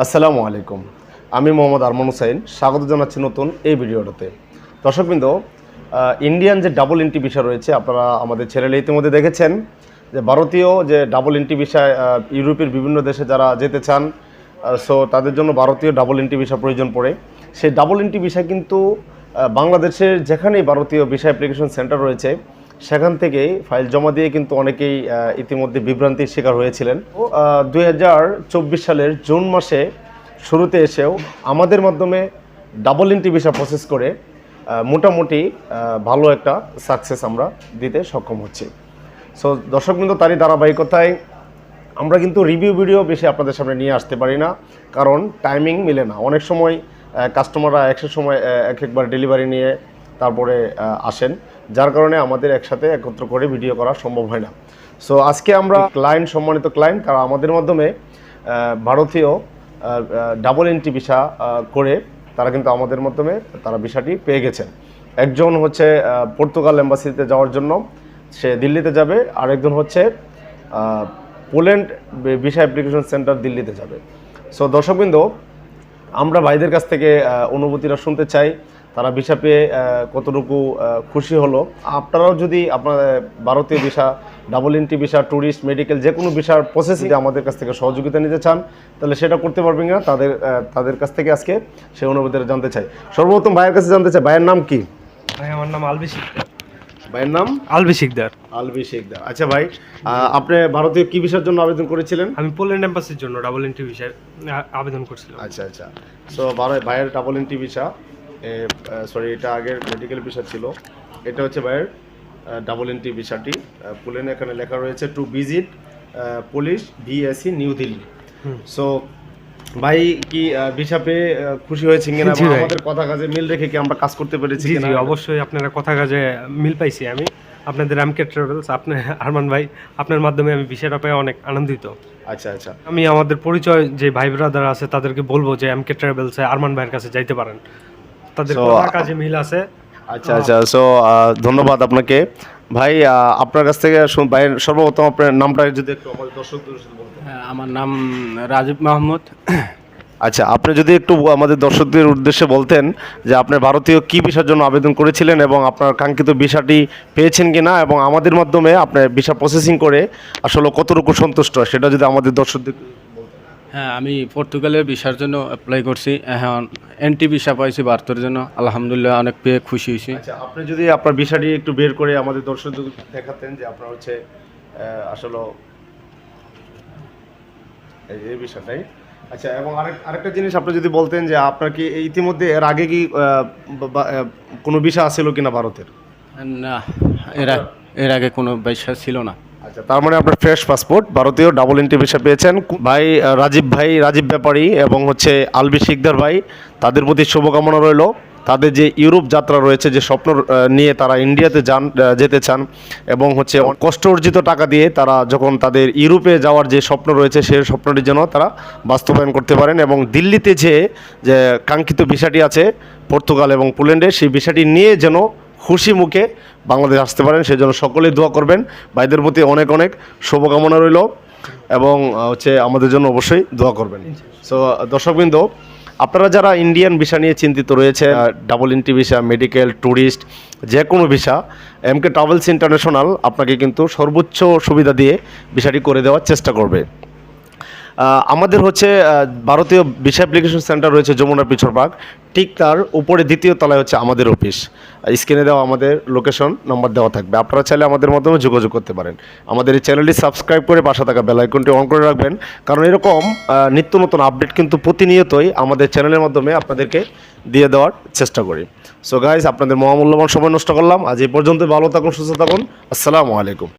আসসালামু আলাইকুম। আমি মোহাম্মদ আরমান হুসাইন। স্বাগত জানাচ্ছি নতুন এই ভিডিওটাতে। দর্শকবৃন্দ ইন্ডিয়ান যে ডাবল এন্ট্রি ভিসা রয়েছে আপনারা আমাদের চ্যানেলে ইতিমধ্যে দেখেছেন যে ভারতীয় যে ডাবল এন্ট্রি আহ, ইউরোপের বিভিন্ন দেশে যারা যেতে চান সো তাদের জন্য ভারতীয় ডাবল এন্ট্রি ভিসা প্রয়োজন পড়ে। সেই ডাবল এন্ট্রি ভিসা কিন্তু বাংলাদেশের যেখানেই ভারতীয় ভিসা অ্যাপ্লিকেশন সেন্টার রয়েছে সেখান থেকেই ফাইল জমা দিয়ে কিন্তু অনেকেই ইতিমধ্যে বিভ্রান্তির শিকার হয়েছিলেন। দু হাজার চব্বিশ সালের জুন মাসে শুরুতে এসেও আমাদের মাধ্যমে ডাবল এন্ট্রি ভিসা প্রসেস করে মোটামুটি ভালো একটা সাকসেস আমরা দিতে সক্ষম হচ্ছি। সো, দর্শক কিন্তু তারই ধারাবাহিকতায় আমরা কিন্তু রিভিউ ভিডিও বেশি আপনাদের সামনে নিয়ে আসতে পারি না, কারণ টাইমিং মিলে না। অনেক সময় কাস্টমাররা একশো সময় এক একবার ডেলিভারি নিয়ে তারপরে আসেন। যার কারণে আমাদের একসাথে একত্র করে ভিডিও করা সম্ভব হয় না। সো আজকে আমরা ক্লায়েন্ট সম্মানিত ক্লায়েন্ট কারণ আমাদের মাধ্যমে ভারতীয় ডাবল এন্ট্রি ভিসা করে তারা কিন্তু আমাদের মাধ্যমে তারা ভিসাটি পেয়ে গেছেন। একজন হচ্ছে পর্তুগাল এম্বাসিতে যাওয়ার জন্য সে দিল্লিতে যাবে আর একজন হচ্ছে পোল্যান্ড ভিসা অ্যাপ্লিকেশন সেন্টার দিল্লিতে যাবে। সো দর্শকবৃন্দ, আমরা ভাইদের কাছ থেকে অনুভূতিটা শুনতে চাই। তারা ভিসা পেয়ে কতটুকু খুশি হলো। আপনারাও যদি আপনার ভারতীয় visa double entry visa tourist medical যে কোনো ভিসার প্রসেসিং আমাদের কাছ থেকে সহযোগিতা নিতে চান তাহলে সেটা করতে পারবেন না তাদের তাদের কাছ থেকে আজকে সেই অনুভূতিটা জানতে চাই। সর্বপ্রথম ভাইয়ের কাছে জানতে চাই ভাইয়ের নাম কি? ভাই আমার নাম আলবি শিকদার। ভাইয়ের নাম? আলবি শিকদার। আলবি শেখদা আচ্ছা ভাই আপনি ভারতীয় কি ভিসার জন্য আবেদন করেছিলেন? আমি পোল্যান্ড এম্বাসির জন্য ডাবল এন্ট্রি ভিসায় আ- আবেদন করছিলাম। আচ্ছা আচ্ছা। সো ভাইয়ের ডাবল এন্ট্রি ভিসা সরি এটা আগের মেডিকেল ভিসা ছিল। এটা হচ্ছে ভাইয়ের ডাবল এন্ট্রি ভিসাটি পুলেন এখানে লেখা রয়েছে to visit please V A C New Delhi so ভাই কি ভিসা পেয়ে খুশি হয়েছেন কিনা। আমাদের কথা কাজে মিল রেখে কি আমরা কাজ করতে পেরেছি জি অবশ্যই আপনারা কথা কাজে মিল পাইছি আমি। আপনাদের এমকে ট্রাভেলস আপনার আরমান ভাই আপনার মাধ্যমে আমি বিষয়টা পেয়ে অনেক আনন্দিত। আচ্ছা আচ্ছা। আমি আমাদের পরিচয় যে ভাই ব্রাদার আছে তাদেরকে বলব যে এমকে ট্রাভেলসে আরমান ভাইয়ের কাছে যাইতে পারেন। তাদের কথা কাজে মিল আছে আচ্ছা আচ্ছা সো ধন্যবাদ আপনাকে। ভাই আপনার কাছ থেকে ভাইয়ের সর্বপ্রথম আপনার নামটা যদি একটু আমাদের দর্শকদের হ্যাঁ, আমার নাম রাজীব মাহমুদ। আচ্ছা আপনি যদি একটু আমাদের দর্শকদের উদ্দেশ্যে বলতেন যে আপনি ভারতীয় কি ভিসার জন্য আবেদন করেছিলেন এবং আপনার কাঙ্ক্ষিত ভিসাটি পেয়েছেন কিনা এবং আমাদের মাধ্যমে আপনার ভিসা প্রসেসিং করে আসলে কতটুকু সন্তুষ্ট সেটা যদি আমাদের দর্শকদের হ্যাঁ আমি পর্তুগালের ভিসার জন্য অ্যাপ্লাই করছি। এখন এনটি ভিসা পাইছি ভারতের জন্য। আলহামদুলিল্লাহ অনেক পেয়ে খুশি হয়েছি। আচ্ছা আপনি যদি আপনার ভিসাটি একটু বের করে আমাদের দর্শকদের দেখাতেন যে আপনার হচ্ছে আসলে এই বিষয়টাই আচ্ছা এবং আরেক আরেকটা জিনিস আপনি যদি বলতেন যে আপনার কি ইতিমধ্যে এর আগে কি কোনো ভিসা আসছিল কিনা ভারতের? না এর আগে- এর আগে কোনো ভিসা ছিল না। তার মানে আপনার ফ্রেশ পাসপোর্ট, ভারতীয় ডাবল এন্ট্রি ভিসা পেয়েছেন। ভাই রাজীব ভাই, রাজীব ব্যাপারী এবং হচ্ছে আলবি শিকদার ভাই, তাদের প্রতি শুভকামনা রইল। তাদের যে ইউরোপ যাত্রা রয়েছে, যে স্বপ্ন নিয়ে তারা ইন্ডিয়াতে যান যেতে চান এবং হচ্ছে কষ্ট অর্জিত টাকা দিয়ে তারা যখন তাদের ইউরোপে যাওয়ার যে স্বপ্ন রয়েছে সেই স্বপ্নটি যেন তারা বাস্তবায়ন করতে পারেন এবং দিল্লিতে যে যে কাঙ্ক্ষিত ভিসাটি আছে, পর্তুগাল এবং পোল্যান্ডে, সেই ভিসাটি নিয়ে যেন খুশি মুখে বাংলাদেশ আসতে পারেন সেজন্য সকলেই দোয়া করবেন। ভাইদের প্রতি অনেক অনেক শুভকামনা রইল এবং হচ্ছে আমাদের জন্য অবশ্যই দোয়া করবেন। সো দর্শকবৃন্দ, আপনারা যারা ইন্ডিয়ান ভিসা নিয়ে চিন্তিত রয়েছে double entry visa medical tourist যে কোনো ভিসা এমকে ট্রাভেলস ইন্টারন্যাশনাল আপনাকে কিন্তু সর্বোচ্চ সুবিধা দিয়ে ভিসাটি করে দেওয়ার চেষ্টা করবে। আমাদের হচ্ছে ভারতীয় ভিসা অ্যাপ্লিকেশন সেন্টার রয়েছে যমুনা পিছরবাগ ঠিক তার উপরে দ্বিতীয় তলায় হচ্ছে আমাদের অফিস স্ক্রিনে দেওয়া আমাদের লোকেশন নাম্বার দেওয়া থাকবে। আপনারা চাইলে আমাদের মাধ্যমে যোগাযোগ করতে পারেন। আমাদের এই চ্যানেলটি সাবস্ক্রাইব করে পাশে থাকা বেল আইকনটি অন করে রাখবেন। কারণ এরকম নিত্য নতুন আপডেট কিন্তু প্রতিনিয়তই আমাদের চ্যানেলের মাধ্যমে আপনাদেরকে দিয়ে দেওয়ার চেষ্টা করি। সো গাইজ আপনাদের মহামূল্যবান সময় নষ্ট করলাম। আজ এই পর্যন্ত ভালো থাকুন, সুস্থ থাকুন। আসসালামু আলাইকুম।